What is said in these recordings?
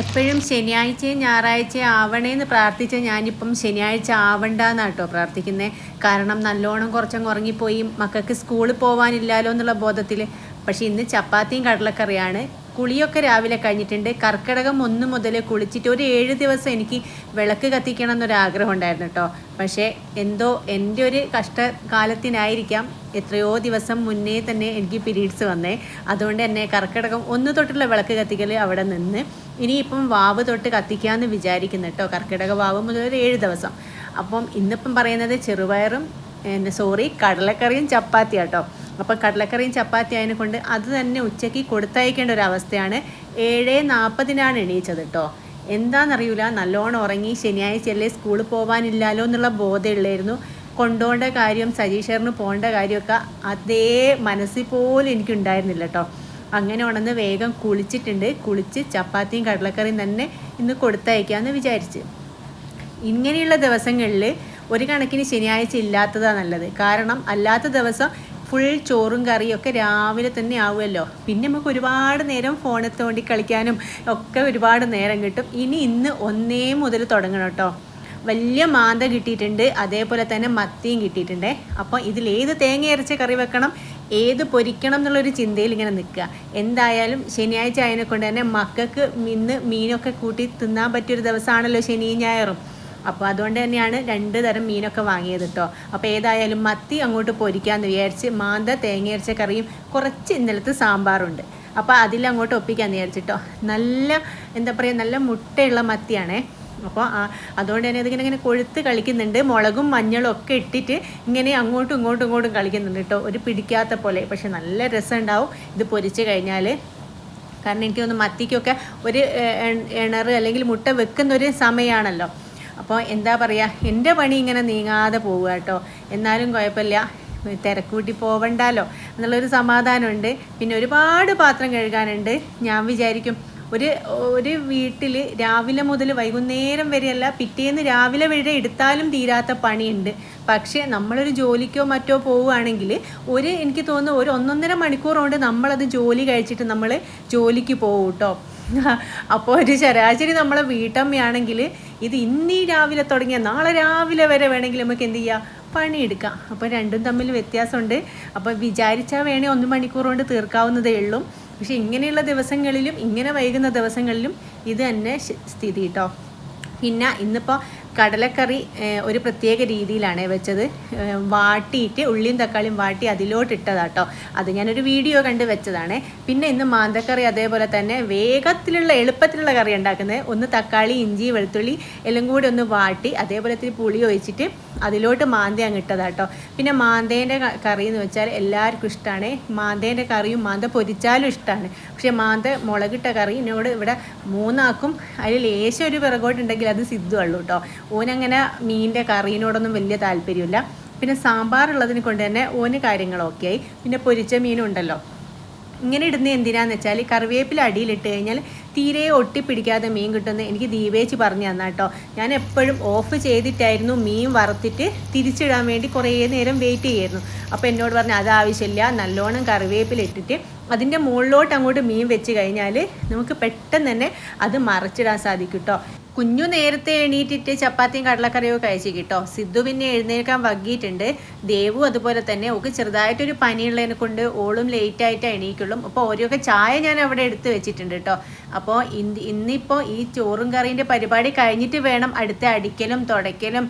എപ്പോഴും ശനിയാഴ്ചയും ഞായറാഴ്ചയും ആവണേന്ന് പ്രാർത്ഥിച്ച ഞാനിപ്പം ശനിയാഴ്ച ആവണ്ടെന്നാണ് കേട്ടോ പ്രാർത്ഥിക്കുന്നത് കാരണം നല്ലോണം കുറച്ചങ്ങ് ഉറങ്ങിപ്പോയി മക്കൾക്ക് സ്കൂളിൽ പോകാനില്ലല്ലോ എന്നുള്ള ബോധത്തിൽ പക്ഷേ ഇന്ന് ചപ്പാത്തിയും കടലക്കറിയാണ്. കുളിയൊക്കെ രാവിലെ കഴിഞ്ഞിട്ടുണ്ട്. കർക്കിടകം ഒന്ന് മുതൽ കുളിച്ചിട്ട് ഒരു ഏഴ് ദിവസം എനിക്ക് വിളക്ക് കത്തിക്കണം എന്നൊരാഗ്രഹം ഉണ്ടായിരുന്നു കേട്ടോ. പക്ഷേ എന്തോ എന്റെ ഒരു കഷ്ടകാലത്തിനായിരിക്കാം എത്രയോ ദിവസം മുന്നേ തന്നെ എനിക്ക് പീരീഡ്സ് വന്നേ. അതുകൊണ്ട് തന്നെ കർക്കിടകം ഒന്ന് തൊട്ടുള്ള വിളക്ക് കത്തിക്കൽ അവിടെ നിന്ന് ഇനിയിപ്പം വാവ് തൊട്ട് കത്തിക്കാമെന്ന് വിചാരിക്കുന്നു കേട്ടോ. കർക്കിടക വാവ് മുതൽ ഒരു ഏഴ് ദിവസം. അപ്പം ഇന്നിപ്പം പറയുന്നത് ചെറുപയറും സോറി കടലക്കറിയും ചപ്പാത്തി കേട്ടോ. അപ്പോൾ കടലക്കറിയും ചപ്പാത്തി ആയതിനെ കൊണ്ട് അത് തന്നെ ഉച്ചയ്ക്ക് കൊടുത്തയക്കേണ്ട ഒരു അവസ്ഥയാണ്. ഏഴ് നാൽപ്പതിനാണ് എണീച്ചത് കേട്ടോ എന്താണെന്നറിയില്ല നല്ലോണം ഉറങ്ങി ശനിയാഴ്ചയല്ലേ സ്കൂളിൽ പോകാനില്ലല്ലോ എന്നുള്ള ബോധമുള്ളായിരുന്നു കൊണ്ടുപോകേണ്ട കാര്യം സജീഷറിന് പോകേണ്ട കാര്യമൊക്കെ അതേ മനസ്സിൽ പോലും എനിക്കുണ്ടായിരുന്നില്ല കേട്ടോ അങ്ങനെ ഉണന്ന് വേഗം കുളിച്ചിട്ടുണ്ട്. കുളിച്ച് ചപ്പാത്തിയും കടലക്കറിയും തന്നെ ഇന്ന് കൊടുത്തയക്കാമെന്ന് വിചാരിച്ച്. ഇങ്ങനെയുള്ള ദിവസങ്ങളിൽ ഒരു കണക്കിന് ശനിയാഴ്ച ഇല്ലാത്തതാണ് നല്ലത്. കാരണം അല്ലാത്ത ദിവസം ഫുൾ ചോറും കറിയും ഒക്കെ രാവിലെ തന്നെ ആവുമല്ലോ. പിന്നെ നമുക്ക് ഒരുപാട് നേരം ഫോണിൽ കളിക്കാനും ഒക്കെ ഒരുപാട് നേരം കിട്ടും. ഇനി ഇന്ന് ഒന്നേ മുതൽ തുടങ്ങണം കേട്ടോ. വലിയ മാന്ത കിട്ടിയിട്ടുണ്ട്. അതേപോലെ തന്നെ മത്തിയും കിട്ടിയിട്ടുണ്ട്. അപ്പോൾ ഇതിൽ ഏത് തേങ്ങ അരച്ച കറി വെക്കണം ഏത് പൊരിക്കണം എന്നുള്ളൊരു ചിന്തയിൽ ഇങ്ങനെ നിൽക്കുക. എന്തായാലും ശനിയാഴ്ച ആയതിനെ കൊണ്ട് തന്നെ മക്കൾക്ക് ഇന്ന് മീനൊക്കെ കൂട്ടി തിന്നാൻ പറ്റിയൊരു ദിവസമാണല്ലോ ശനിയും ഞായറും. അപ്പോൾ അതുകൊണ്ട് തന്നെയാണ് രണ്ട് തരം മീനൊക്കെ വാങ്ങിയത് കേട്ടോ അപ്പോൾ ഏതായാലും മത്തി അങ്ങോട്ട് പൊരിക്കാമെന്ന് വിചാരിച്ച് മാന്ത തേങ്ങയരച്ച കറിയും കുറച്ച് ഇന്നലത്തെ സാമ്പാറുണ്ട് അപ്പോൾ അതിലങ്ങോട്ട് ഒപ്പിക്കാമെന്ന് വിചാരിച്ചിട്ടോ നല്ല എന്താ പറയുക നല്ല മുട്ടയുള്ള മത്തിയാണേ അപ്പോൾ അതുകൊണ്ട് തന്നെ ഇതിങ്ങനെ ഇങ്ങനെ കൊഴുത്ത് കളിക്കുന്നുണ്ട് മുളകും മഞ്ഞളും ഒക്കെ ഇട്ടിട്ട് ഇങ്ങനെ അങ്ങോട്ടും ഇങ്ങോട്ടും ഇങ്ങോട്ടും കളിക്കുന്നുണ്ട് കേട്ടോ ഒരു പിടിക്കാത്ത പോലെ പക്ഷെ നല്ല രസം ഉണ്ടാവും ഇത് പൊരിച്ച് കഴിഞ്ഞാൽ കാരണം എനിക്ക് തോന്നുന്നു മത്തിക്കൊക്കെ ഒരു ഇണറ് അല്ലെങ്കിൽ മുട്ട വെക്കുന്ന ഒരു സമയമാണല്ലോ അപ്പോൾ എന്താ പറയുക എന്റെ പണി ഇങ്ങനെ നീങ്ങാതെ പോവുക കേട്ടോ. എന്നാലും കുഴപ്പമില്ല. തിരക്കൂട്ടി പോവണ്ടല്ലോ എന്നുള്ളൊരു സമാധാനമുണ്ട്. പിന്നെ ഒരുപാട് പാത്രം കഴുകാനുണ്ട്. ഞാൻ വിചാരിക്കും ഒരു ഒരു വീട്ടിൽ രാവിലെ മുതൽ വൈകുന്നേരം വരെയല്ല പിറ്റേന്ന് രാവിലെ വരെ എടുത്താലും തീരാത്ത പണിയുണ്ട്. പക്ഷേ നമ്മളൊരു ജോലിക്കോ മറ്റോ പോവുകയാണെങ്കിൽ ഒരു എനിക്ക് തോന്നുന്നു ഒരു ഒന്നൊന്നര മണിക്കൂർ കൊണ്ട് നമ്മളത് ജോലി കഴിച്ചിട്ട് നമ്മൾ ജോലിക്ക് പോകും കേട്ടോ അപ്പോൾ ഒരു ശരാശരി നമ്മളെ വീട്ടമ്മയാണെങ്കിൽ ഇത് ഇന്നീ രാവിലെ തുടങ്ങിയ നാളെ രാവിലെ വരെ വേണമെങ്കിൽ നമുക്ക് എന്ത് ചെയ്യാം? പണിയെടുക്കാം. അപ്പോൾ രണ്ടും തമ്മിൽ വ്യത്യാസമുണ്ട്. അപ്പോൾ വിചാരിച്ചാൽ വേണേൽ ഒന്ന് മണിക്കൂർ കൊണ്ട് തീർക്കാവുന്നതേ ഉള്ളൂ. പക്ഷെ ഇങ്ങനെയുള്ള ദിവസങ്ങളിലും ഇങ്ങനെ വൈകുന്ന ദിവസങ്ങളിലും ഇത് തന്നെ സ്ഥിതി കേട്ടോ പിന്നെ ഇന്നിപ്പോൾ കടലക്കറി ഒരു പ്രത്യേക രീതിയിലാണ് വെച്ചത്. വാട്ടിയിട്ട് ഉള്ളിയും തക്കാളിയും വാട്ടി അതിലോട്ട് ഇട്ടതാട്ടോ അത് ഞാനൊരു വീഡിയോ കണ്ട് വെച്ചതാണ്. പിന്നെ ഇന്ന് മാന്തക്കറി അതേപോലെ തന്നെ വേഗത്തിലുള്ള എളുപ്പത്തിലുള്ള കറി ഉണ്ടാക്കുന്നത്. ഒന്ന് തക്കാളി ഇഞ്ചി വെളുത്തുള്ളി എല്ലാം കൂടി ഒന്ന് വാട്ടി അതേപോലെ ഇത്തിരി പുളി ഒഴിച്ചിട്ട് അതിലോട്ട് മാന്ത അങ്ങ് ഇട്ടതാട്ടോ. പിന്നെ മാന്തേന്റെ കറി എന്ന് വെച്ചാൽ എല്ലാവർക്കും ഇഷ്ടമാണ് മാന്തേന്റെ കറിയും മാന്ത പൊരിച്ചാലും ഇഷ്ടമാണ് പക്ഷേ മാന്ത മുളകിട്ട കറി എന്നോട് ഇവിടെ മൂന്നാക്കും അതിൽ ലേശം ഒരു പിറകോട്ടുണ്ടെങ്കിൽ അത് സിദ്ധുള്ളൂ കേട്ടോ ഓനങ്ങനെ മീനിന്റെ കറീനോടൊന്നും വലിയ താല്പര്യമില്ല. പിന്നെ സാമ്പാറുള്ളതിനെ കൊണ്ട് തന്നെ ഓന് കാര്യങ്ങളൊക്കെ ആയി. പിന്നെ പൊരിച്ച മീനുണ്ടല്ലോ. ഇങ്ങനെ ഇടുന്ന എന്തിനാന്ന് വെച്ചാൽ കറിവേപ്പില അടിയിലിട്ട് കഴിഞ്ഞാൽ തീരെ ഒട്ടിപ്പിടിക്കാതെ മീൻ കിട്ടുമെന്ന് എനിക്ക് ദീപേച്ച് പറഞ്ഞു തന്നാ കേട്ടോ ഞാൻ എപ്പോഴും ഓഫ് ചെയ്തിട്ടായിരുന്നു മീൻ വറുത്തിട്ട് തിരിച്ചിടാൻ വേണ്ടി കുറേ നേരം വെയിറ്റ് ചെയ്യായിരുന്നു. അപ്പോൾ എന്നോട് പറഞ്ഞു അത് ആവശ്യമില്ല നല്ലോണം കറിവേപ്പില ഇട്ടിട്ട് അതിന്റെ മുകളിലോട്ട് അങ്ങോട്ട് മീൻ വെച്ച് കഴിഞ്ഞാൽ നമുക്ക് പെട്ടെന്ന് തന്നെ അത് മറിച്ചിടാൻ സാധിക്കും കേട്ടോ കുഞ്ഞു നേരത്തെ എണീറ്റിട്ട് ചപ്പാത്തിയും കടലക്കറിയോ കഴിച്ചു കേട്ടോ? സിദ്ധു പിന്നെ എഴുന്നേൽക്കാൻ വൈകിയിട്ടുണ്ട്. ദേവു അതുപോലെ തന്നെ ഒക്കെ ചെറുതായിട്ടൊരു പനിയുള്ളതിനെ കൊണ്ട് ഓളും ലേറ്റ് ആയിട്ട് എണീക്കുള്ളൂ. അപ്പോൾ ഓരോക്കെ ചായ ഞാൻ അവിടെ എടുത്ത് വെച്ചിട്ടുണ്ട് കേട്ടോ. അപ്പോൾ ഇന്ന് ഇന്നിപ്പോൾ ഈ ചോറും കറീന്റെ പരിപാടി കഴിഞ്ഞിട്ട് വേണം അടുത്ത അടിക്കലും തുടയ്ക്കലും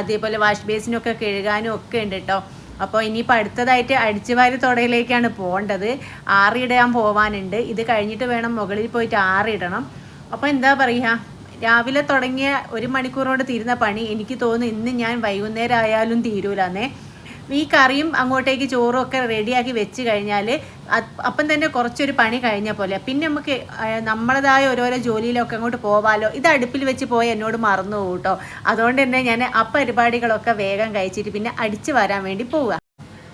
അതേപോലെ വാഷ് ബേസിനൊക്കെ കഴുകാനും ഒക്കെ ഉണ്ട് കേട്ടോ. അപ്പോൾ ഇനിയിപ്പോൾ അടുത്തതായിട്ട് അടിച്ചുവാരി തുടയിലേക്കാണ് പോകേണ്ടത്. ആറിയിടാൻ പോവാനുണ്ട്. ഇത് കഴിഞ്ഞിട്ട് വേണം മുകളിൽ പോയിട്ട് ആറിയിടണം അപ്പോൾ എന്താ പറയുക രാവിലെ തുടങ്ങിയ ഒരു മണിക്കൂർ തീരുന്ന പണി എനിക്ക് തോന്നുന്നു ഇന്ന് ഞാൻ വൈകുന്നേരം ആയാലും തീരൂലെന്നേ. ഈ കറിയും അങ്ങോട്ടേക്ക് ചോറും ഒക്കെ റെഡിയാക്കി വെച്ച് കഴിഞ്ഞാൽ അപ്പം തന്നെ കുറച്ചൊരു പണി കഴിഞ്ഞ പോലെ പിന്നെ നമുക്ക് നമ്മളതായ ഓരോരോ ജോലിയിലൊക്കെ അങ്ങോട്ട് പോവാലോ. ഇത് അടുപ്പിൽ വെച്ച് പോയി എന്നോട് മറന്നു കൂട്ടോ അതുകൊണ്ട് തന്നെ ഞാൻ ആ പരിപാടികളൊക്കെ വേഗം കഴിച്ചിട്ട് പിന്നെ അടിച്ചു വരാൻ വേണ്ടി പോവുക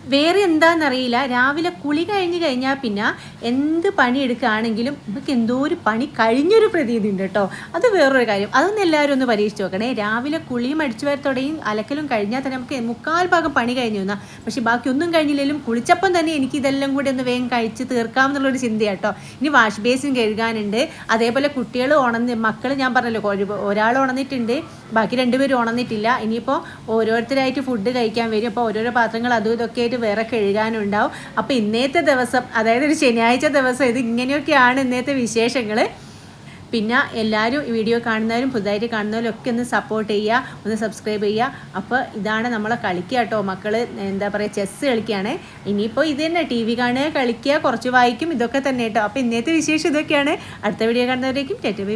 വേറെ എന്താണെന്നറിയില്ല രാവിലെ കുളി കഴിഞ്ഞ് കഴിഞ്ഞാൽ പിന്നെ എന്ത് പണി എടുക്കുകയാണെങ്കിലും നമുക്ക് എന്തോ ഒരു പണി കഴിഞ്ഞൊരു പ്രതീതി ഉണ്ട് കേട്ടോ. അത് വേറൊരു കാര്യം. അതൊന്നും എല്ലാവരും ഒന്ന് പരീക്ഷിച്ച് നോക്കണേ. രാവിലെ കുളിയും അടിച്ചു വരത്തോടെയും അലക്കലും കഴിഞ്ഞാൽ തന്നെ നമുക്ക് മുക്കാൽ ഭാഗം പണി കഴിഞ്ഞു എന്നാൽ പക്ഷേ ബാക്കി ഒന്നും കഴിഞ്ഞില്ലെങ്കിലും കുളിച്ചപ്പം തന്നെ എനിക്ക് ഇതെല്ലാം കൂടി ഒന്ന് വേഗം കഴിച്ച് തീർക്കാം എന്നുള്ളൊരു കേട്ടോ. ഇനി വാഷ് ബേസിൻ കഴുകാനുണ്ട്. അതേപോലെ കുട്ടികൾ ഉണന്ന് മക്കൾ ഞാൻ പറഞ്ഞല്ലോ ഒരു- ഒരാൾ ഉണന്നിട്ടുണ്ട് ബാക്കി രണ്ടുപേരും ഉണന്നിട്ടില്ല ഇനിയിപ്പോൾ ഓരോരുത്തരായിട്ട് ഫുഡ് കഴിക്കാൻ വരും. അപ്പോൾ ഓരോരോ പാത്രങ്ങൾ അതും ഇതൊക്കെ ആയിട്ട് വേറെ കഴുകാനുണ്ടാവും. അപ്പോൾ ഇന്നത്തെ ദിവസം അതായത് ഒരു ശനിയാഴ്ച ദിവസം ഇത് ഇങ്ങനെയൊക്കെയാണ് ഇന്നത്തെ വിശേഷങ്ങൾ പിന്നെ എല്ലാവരും ഈ വീഡിയോ കാണുന്നവരും പുതുതായിട്ട് കാണുന്നവരും ഒക്കെ ഒന്ന് സപ്പോർട്ട് ചെയ്യുക ഒന്ന് സബ്സ്ക്രൈബ് ചെയ്യുക. അപ്പോൾ ഇതാണ് നമ്മളെ കളിക്കുക കേട്ടോ. മക്കൾ എന്താ പറയുക ചെസ്സ് കളിക്കുകയാണ് ഇനിയിപ്പോൾ ഇത് തന്നെ ടി വി കാണുക കളിക്കുക കുറച്ച് വായിക്കും ഇതൊക്കെ തന്നെ കേട്ടോ. അപ്പോൾ ഇന്നത്തെ വിശേഷം ഇതൊക്കെയാണ്. അടുത്ത വീഡിയോ കാണുന്നവരേക്കും ടെറ്റ്